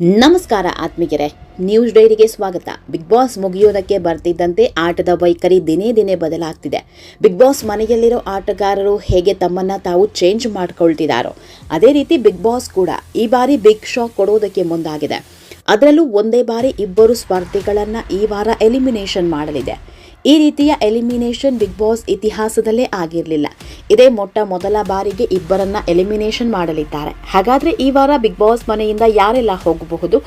ನಮಸ್ಕಾರ ಆತ್ಮೀಗೆರೆ ನ್ಯೂಸ್ ಡೈರಿಗೆ ಸ್ವಾಗತ. ಬಿಗ್ ಬಾಸ್ ಮುಗಿಯೋದಕ್ಕೆ ಬರ್ತಿದ್ದಂತೆ ಆಟದ ವೈಖರಿ ದಿನೇ ದಿನೇ ಬದಲಾಗ್ತಿದೆ. ಬಿಗ್ ಬಾಸ್ ಮನೆಯಲ್ಲಿರೋ ಆಟಗಾರರು ಹೇಗೆ ತಮ್ಮನ್ನ ತಾವು ಚೇಂಜ್ ಮಾಡ್ಕೊಳ್ತಿದ್ದಾರೋ ಅದೇ ರೀತಿ ಬಿಗ್ ಬಾಸ್ ಕೂಡ ಈ ಬಾರಿ ಬಿಗ್ ಶಾಕ್ ಕೊಡೋದಕ್ಕೆ ಮುಂದಾಗಿದೆ. ಅದರಲ್ಲೂ ಒಂದೇ ಬಾರಿ ಇಬ್ಬರು ಸ್ಪರ್ಧಿಗಳನ್ನು ಈ ವಾರ ಎಲಿಮಿನೇಷನ್ ಮಾಡಲಿದೆ. ಈ ರೀತಿಯ ಎಲಿಮಿನೇಷನ್ ಬಿಗ್ ಬಾಸ್ ಇತಿಹಾಸದಲ್ಲೇ ಆಗಿರಲಿಲ್ಲ. ಇದೇ ಮೊಟ್ಟ ಮೊದಲ ಬಾರಿಗೆ ಇಬ್ಬರನ್ನ ಎಲಿಮಿನೇಷನ್ ಮಾಡಲಿದ್ದಾರೆ. ಹಾಗಾದ್ರೆ ಈ ವಾರ ಬಿಗ್ ಬಾಸ್ ಮನೆಯಿಂದ ಯಾರೆಲ್ಲ ಹೋಗಬಹುದು,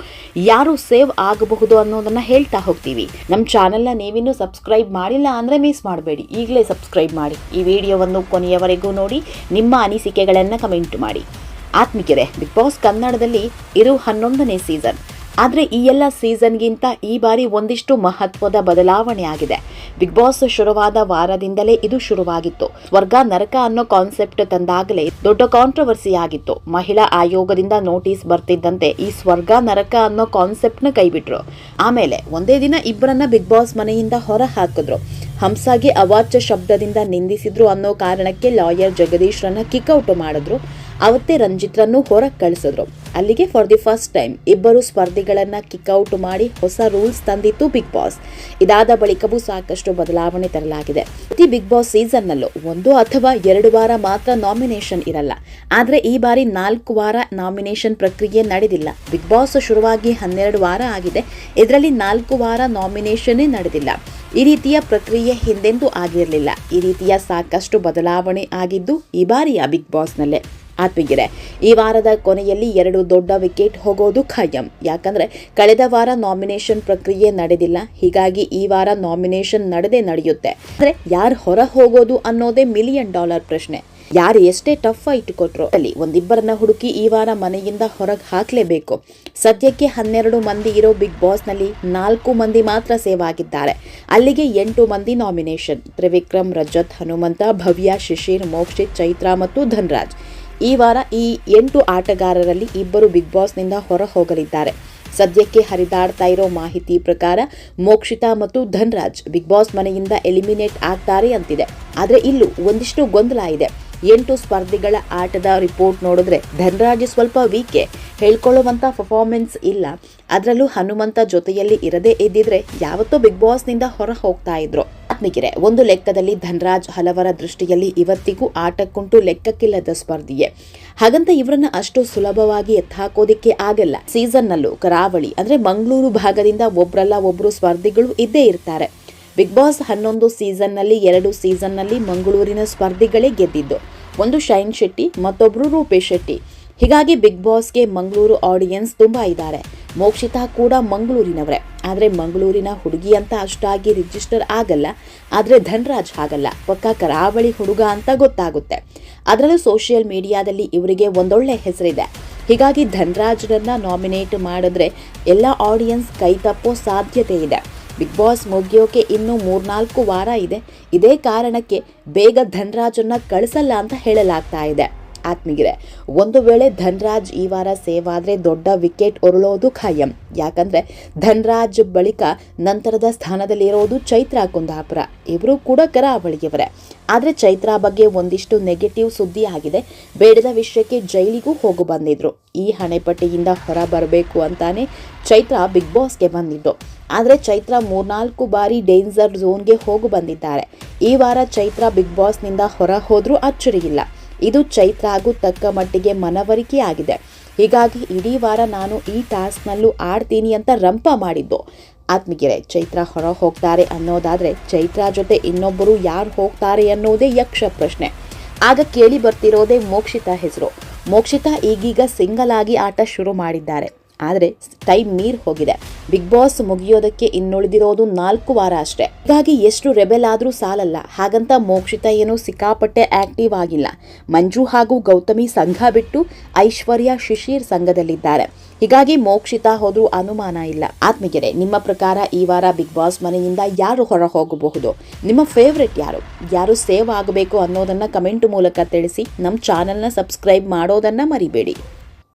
ಯಾರು ಸೇವ್ ಆಗಬಹುದು ಅನ್ನೋದನ್ನ ಹೇಳ್ತಾ ಹೋಗ್ತೀವಿ. ನಮ್ಮ ಚಾನೆಲ್ನ ನೀವಿನ್ನೂ ಸಬ್ಸ್ಕ್ರೈಬ್ ಮಾಡಿಲ್ಲ ಅಂದ್ರೆ ಮಿಸ್ ಮಾಡಬೇಡಿ. ಈಗಲೇ ಸಬ್ಸ್ಕ್ರೈಬ್ ಮಾಡಿ. ಈ ವಿಡಿಯೋವನ್ನು ಕೊನೆಯವರೆಗೂ ನೋಡಿ, ನಿಮ್ಮ ಅನಿಸಿಕೆಗಳನ್ನು ಕಮೆಂಟ್ ಮಾಡಿ. ಆತ್ಮಿಕರೆ, ಬಿಗ್ ಬಾಸ್ ಕನ್ನಡದಲ್ಲಿ ಇದು ಹನ್ನೊಂದನೇ ಸೀಸನ್. ಆದರೆ ಈ ಎಲ್ಲ ಸೀಸನ್ಗಿಂತ ಈ ಬಾರಿ ಒಂದಿಷ್ಟು ಮಹತ್ವದ ಬದಲಾವಣೆ ಆಗಿದೆ. ಬಿಗ್ ಬಾಸ್ ಶುರುವಾದ ವಾರದಿಂದಲೇ ಇದು ಶುರುವಾಗಿತ್ತು. ಸ್ವರ್ಗ, ನರಕ ಅನ್ನೋ ಕಾನ್ಸೆಪ್ಟ್ ತಂದಾಗಲೇ ದೊಡ್ಡ ಕಾಂಟ್ರವರ್ಸಿ ಆಗಿತ್ತು. ಮಹಿಳಾ ಆಯೋಗದಿಂದ ನೋಟಿಸ್ ಬರ್ತಿದ್ದಂತೆ ಈ ಸ್ವರ್ಗ, ನರಕ ಅನ್ನೋ ಕಾನ್ಸೆಪ್ಟ್ನ ಕೈಬಿಟ್ರು. ಆಮೇಲೆ ಒಂದೇ ದಿನ ಇಬ್ಬರನ್ನ ಬಿಗ್ ಬಾಸ್ ಮನೆಯಿಂದ ಹೊರ ಹಾಕಿದ್ರು ಹಂಸಾಗಿ ಅವಾಚ್ಯ ಶಬ್ದದಿಂದ ನಿಂದಿಸಿದ್ರು ಅನ್ನೋ ಕಾರಣಕ್ಕೆ ಲಾಯರ್ ಜಗದೀಶ್ರನ್ನ ಕಿಕ್ಔಟ್ ಮಾಡಿದ್ರು. ಅವತ್ತೇ ರಂಜಿತ್ರನ್ನು ಹೊರಗೆ ಕಳಿಸಿದ್ರು. ಅಲ್ಲಿಗೆ ಫಾರ್ ದಿ ಫಸ್ಟ್ ಟೈಮ್ ಇಬ್ಬರು ಸ್ಪರ್ಧಿಗಳನ್ನು ಕಿಕ್ಔಟ್ ಮಾಡಿ ಹೊಸ ರೂಲ್ಸ್ ತಂದಿತ್ತು ಬಿಗ್ ಬಾಸ್ ಇದಾದ ಬಳಿಕವೂ ಸಾಕಷ್ಟು ಬದಲಾವಣೆ ತರಲಾಗಿದೆ. ಪ್ರತಿ ಬಿಗ್ ಬಾಸ್ ಸೀಸನ್ನಲ್ಲೂ ಒಂದು ಅಥವಾ ಎರಡು ವಾರ ಮಾತ್ರ ನಾಮಿನೇಷನ್ ಇರಲ್ಲ. ಆದರೆ ಈ ಬಾರಿ ನಾಲ್ಕು ವಾರ ನಾಮಿನೇಷನ್ ಪ್ರಕ್ರಿಯೆ ನಡೆದಿಲ್ಲ. ಬಿಗ್ ಬಾಸ್ ಶುರುವಾಗಿ ಹನ್ನೆರಡು ವಾರ ಆಗಿದೆ. ಇದರಲ್ಲಿ ನಾಲ್ಕು ವಾರ ನಾಮಿನೇಷನ್ನೇ ನಡೆದಿಲ್ಲ. ಈ ರೀತಿಯ ಪ್ರಕ್ರಿಯೆ ಹಿಂದೆಂದೂ ಆಗಿರಲಿಲ್ಲ. ಈ ರೀತಿಯ ಸಾಕಷ್ಟು ಬದಲಾವಣೆ ಆಗಿದ್ದು ಈ ಬಾರಿಯ ಬಿಗ್ ಬಾಸ್ನಲ್ಲೇ ಆತ್ಮಗಿರೆ ಈ ವಾರದ ಕೊನೆಯಲ್ಲಿ ಎರಡು ದೊಡ್ಡ ವಿಕೆಟ್ ಹೋಗೋದು ಖಾಯಂ. ಯಾಕಂದ್ರೆ ಕಳೆದ ವಾರ ನಾಮಿನೇಷನ್ ಪ್ರಕ್ರಿಯೆ ನಡೆದಿಲ್ಲ. ಹೀಗಾಗಿ ಈ ವಾರ ನಾಮಿನೇಷನ್ ನಡೆದೇ ನಡೆಯುತ್ತೆ. ಅಂದರೆ ಯಾರು ಹೊರ ಹೋಗೋದು ಅನ್ನೋದೇ ಮಿಲಿಯನ್ ಡಾಲರ್ ಪ್ರಶ್ನೆ. ಯಾರು ಎಷ್ಟೇ ಟಫ್ ಫೈಟ್ ಕೊಟ್ಟರು ಅಲ್ಲಿ ಒಂದಿಬ್ಬರನ್ನ ಹುಡುಕಿ ಈ ವಾರ ಮನೆಯಿಂದ ಹೊರಗೆ ಹಾಕಲೇಬೇಕು. ಸದ್ಯಕ್ಕೆ ಹನ್ನೆರಡು ಮಂದಿ ಇರೋ ಬಿಗ್ ಬಾಸ್ನಲ್ಲಿ ನಾಲ್ಕು ಮಂದಿ ಮಾತ್ರ ಸೇವ್ ಆಗಿದ್ದಾರೆ. ಅಲ್ಲಿಗೆ ಎಂಟು ಮಂದಿ ನಾಮಿನೇಷನ್. ತ್ರಿವಿಕ್ರಮ್, ರಜತ್, ಹನುಮಂತ, ಭವ್ಯ, ಶಿಶಿರ್, ಮೋಕ್ಷಿತ್, ಚೈತ್ರ ಮತ್ತು ಧನ್ರಾಜ್. ಈ ವಾರ ಈ ಎಂಟು ಆಟಗಾರರಲ್ಲಿ ಇಬ್ಬರು ಬಿಗ್ ಬಾಸ್ನಿಂದ ಹೊರ ಹೋಗಲಿದ್ದಾರೆ. ಸದ್ಯಕ್ಕೆ ಹರಿದಾಡ್ತಾ ಇರೋ ಮಾಹಿತಿ ಪ್ರಕಾರ ಮೋಕ್ಷಿತಾ ಮತ್ತು ಧನ್ರಾಜ್ ಬಿಗ್ ಬಾಸ್ ಮನೆಯಿಂದ ಎಲಿಮಿನೇಟ್ ಆಗ್ತಾರೆ ಅಂತಿದೆ. ಆದರೆ ಇಲ್ಲೂ ಒಂದಿಷ್ಟು ಗೊಂದಲ ಇದೆ. ಎಂಟು ಸ್ಪರ್ಧಿಗಳ ಆಟದ ರಿಪೋರ್ಟ್ ನೋಡಿದ್ರೆ ಧನ್ರಾಜ್ ಸ್ವಲ್ಪ ವೀಕೆ. ಹೇಳ್ಕೊಳ್ಳುವಂತ ಪರ್ಫಾರ್ಮೆನ್ಸ್ ಇಲ್ಲ. ಅದರಲ್ಲೂ ಹನುಮಂತ ಜೊತೆಯಲ್ಲಿ ಇರದೇ ಇದ್ದಿದ್ರೆ ಯಾವತ್ತೋ ಬಿಗ್ ಬಾಸ್ನಿಂದ ಹೊರ ಹೋಗ್ತಾ ಇದ್ರು. ಆತ್ಮಿಗೆರೆ ಒಂದು ಲೆಕ್ಕದಲ್ಲಿ ಧನ್ರಾಜ್ ಹಲವರ ದೃಷ್ಟಿಯಲ್ಲಿ ಇವತ್ತಿಗೂ ಆಟಕ್ಕುಂಟು ಲೆಕ್ಕಕ್ಕಿಲ್ಲದ ಸ್ಪರ್ಧಿಯೇ. ಹಾಗಂತ ಇವರನ್ನ ಅಷ್ಟು ಸುಲಭವಾಗಿ ಎತ್ತಾಕೋದಿಕ್ಕೆ ಆಗಲ್ಲ. ಸೀಸನ್ನಲ್ಲೂ ಕರಾವಳಿ, ಅಂದ್ರೆ ಮಂಗಳೂರು ಭಾಗದಿಂದ ಒಬ್ರಲ್ಲ ಒಬ್ರು ಸ್ಪರ್ಧಿಗಳು ಇದ್ದೇ ಇರ್ತಾರೆ. ಬಿಗ್ ಬಾಸ್ ಹನ್ನೊಂದು ಸೀಸನ್ನಲ್ಲಿ, ಎರಡು ಸೀಸನ್ನಲ್ಲಿ ಮಂಗಳೂರಿನ ಸ್ಪರ್ಧಿಗಳೇ ಗೆದ್ದಿದ್ದು. ಒಂದು ಶೈನ್ ಶೆಟ್ಟಿ, ಮತ್ತೊಬ್ರು ರೂಪೇಶ್ ಶೆಟ್ಟಿ. ಹೀಗಾಗಿ ಬಿಗ್ ಬಾಸ್ಗೆ ಮಂಗಳೂರು ಆಡಿಯನ್ಸ್ ತುಂಬ ಇದ್ದಾರೆ. ಮೋಕ್ಷಿತಾ ಕೂಡ ಮಂಗಳೂರಿನವರೇ. ಆದರೆ ಮಂಗಳೂರಿನ ಹುಡುಗಿ ಅಂತ ಅಷ್ಟಾಗಿ ರಿಜಿಸ್ಟರ್ ಆಗಲ್ಲ. ಆದರೆ ಧನ್ರಾಜ್ ಆಗಲ್ಲ ಪಕ್ಕ ಕರಾವಳಿ ಹುಡುಗ ಅಂತ ಗೊತ್ತಾಗುತ್ತೆ. ಅದರಲ್ಲೂ ಸೋಷಿಯಲ್ ಮೀಡಿಯಾದಲ್ಲಿ ಇವರಿಗೆ ಒಂದೊಳ್ಳೆ ಹೆಸರಿದೆ. ಹೀಗಾಗಿ ಧನ್ರಾಜ್ರನ್ನ ನಾಮಿನೇಟ್ ಮಾಡಿದ್ರೆ ಎಲ್ಲ ಆಡಿಯನ್ಸ್ ಕೈ ತಪ್ಪೋ ಸಾಧ್ಯತೆ ಇದೆ. ಬಿಗ್ ಬಾಸ್ ಮುಗಿಯೋಕೆ ಇನ್ನೂ ಮೂರ್ನಾಲ್ಕು ವಾರ ಇದೆ. ಇದೇ ಕಾರಣಕ್ಕೆ ಬೇಗ ಧನ್ರಾಜನ್ನ ಕಳಿಸಲ್ಲ ಅಂತ ಹೇಳಲಾಗ್ತಾ ಇದೆ. ಆತ್ಮಿಗಿದೆ ಒಂದು ವೇಳೆ ಧನ್ರಾಜ್ ಈ ವಾರ ಸೇವ್ ಆದರೆ ದೊಡ್ಡ ವಿಕೆಟ್ ಉರುಳೋದು ಖಾಯಂ. ಯಾಕಂದರೆ ಧನ್ರಾಜ್ ಬಳಿಕ ನಂತರದ ಸ್ಥಾನದಲ್ಲಿರೋದು ಚೈತ್ರ ಕುಂದಾಪುರ. ಇವರು ಕೂಡ ಕರಾವಳಿಯವರೇ. ಆದರೆ ಚೈತ್ರ ಬಗ್ಗೆ ಒಂದಿಷ್ಟು ನೆಗೆಟಿವ್ ಸುದ್ದಿ ಆಗಿದೆ. ಬೇಡದ ವಿಷಯಕ್ಕೆ ಜೈಲಿಗೂ ಹೋಗು ಬಂದಿದ್ರು. ಈ ಹಣೆಪಟ್ಟಿಯಿಂದ ಹೊರ ಬರಬೇಕು ಅಂತಾನೆ ಚೈತ್ರಾ ಬಿಗ್ ಬಾಸ್ಗೆ ಬಂದಿದ್ದು. ಆದರೆ ಚೈತ್ರ ಮೂರ್ನಾಲ್ಕು ಬಾರಿ ಡೇಂಜರ್ ಝೋನ್ಗೆ ಹೋಗು ಬಂದಿದ್ದಾರೆ. ಈ ವಾರ ಚೈತ್ರ ಬಿಗ್ ಬಾಸ್ನಿಂದ ಹೊರ ಹೋದ್ರೂ ಅಚ್ಚರಿಯಿಲ್ಲ. ಇದು ಚೈತ್ರ ಹಾಗೂ ತಕ್ಕ ಮಟ್ಟಿಗೆ ಮನವರಿಕೆ ಆಗಿದೆ ಹೀಗಾಗಿ ಇಡೀ ವಾರ ನಾನು ಈ ಟಾಸ್ಕ್ನಲ್ಲೂ ಆಡ್ತೀನಿ ಅಂತ ರಂಪ ಮಾಡಿದ್ದು. ಆತ್ಮಿಗೆರೆ ಚೈತ್ರ ಹೊರ ಹೋಗ್ತಾರೆ ಅನ್ನೋದಾದರೆ ಚೈತ್ರ ಜೊತೆ ಇನ್ನೊಬ್ಬರು ಯಾರು ಹೋಗ್ತಾರೆ ಅನ್ನೋದೇ ಯಕ್ಷ ಪ್ರಶ್ನೆ. ಆಗ ಕೇಳಿ ಬರ್ತಿರೋದೇ ಮೋಕ್ಷಿತಾ ಹೆಸರು. ಮೋಕ್ಷಿತಾ ಈಗೀಗ ಸಿಂಗಲ್ ಆಗಿ ಆಟ ಶುರು ಮಾಡಿದ್ದಾರೆ. ಆದರೆ ಟೈಮ್ ಮೀರ್ ಹೋಗಿದೆ. ಬಿಗ್ ಬಾಸ್ ಮುಗಿಯೋದಕ್ಕೆ ಇನ್ನುಳಿದಿರೋದು ನಾಲ್ಕು ವಾರ ಅಷ್ಟೇ. ಹೀಗಾಗಿ ಎಷ್ಟು ರೆಬೆಲ್ ಆದರೂ ಸಾಲಲ್ಲ. ಹಾಗಂತ ಮೋಕ್ಷಿತ ಏನೂ ಸಿಕ್ಕಾಪಟ್ಟೆ ಆಕ್ಟಿವ್ ಆಗಿಲ್ಲ. ಮಂಜು ಹಾಗೂ ಗೌತಮಿ ಸಂಘ ಬಿಟ್ಟು ಐಶ್ವರ್ಯ ಶಿಶಿರ್ ಸಂಘದಲ್ಲಿದ್ದಾರೆ. ಹೀಗಾಗಿ ಮೋಕ್ಷಿತ ಹೋದರೂ ಅನುಮಾನ ಇಲ್ಲ. ಆತ್ಮಗೆರೆ ನಿಮ್ಮ ಪ್ರಕಾರ ಈ ವಾರ ಬಿಗ್ ಬಾಸ್ ಮನೆಯಿಂದ ಯಾರು ಹೊರ ಹೋಗಬಹುದು ನಿಮ್ಮ ಫೇವ್ರೆಟ್ ಯಾರು? ಯಾರು ಸೇವ್ ಆಗಬೇಕು ಅನ್ನೋದನ್ನ ಕಮೆಂಟ್ ಮೂಲಕ ತಿಳಿಸಿ ನಮ್ಮ ಚಾನೆಲ್ನ ಸಬ್ಸ್ಕ್ರೈಬ್ ಮಾಡೋದನ್ನ ಮರಿಬೇಡಿ.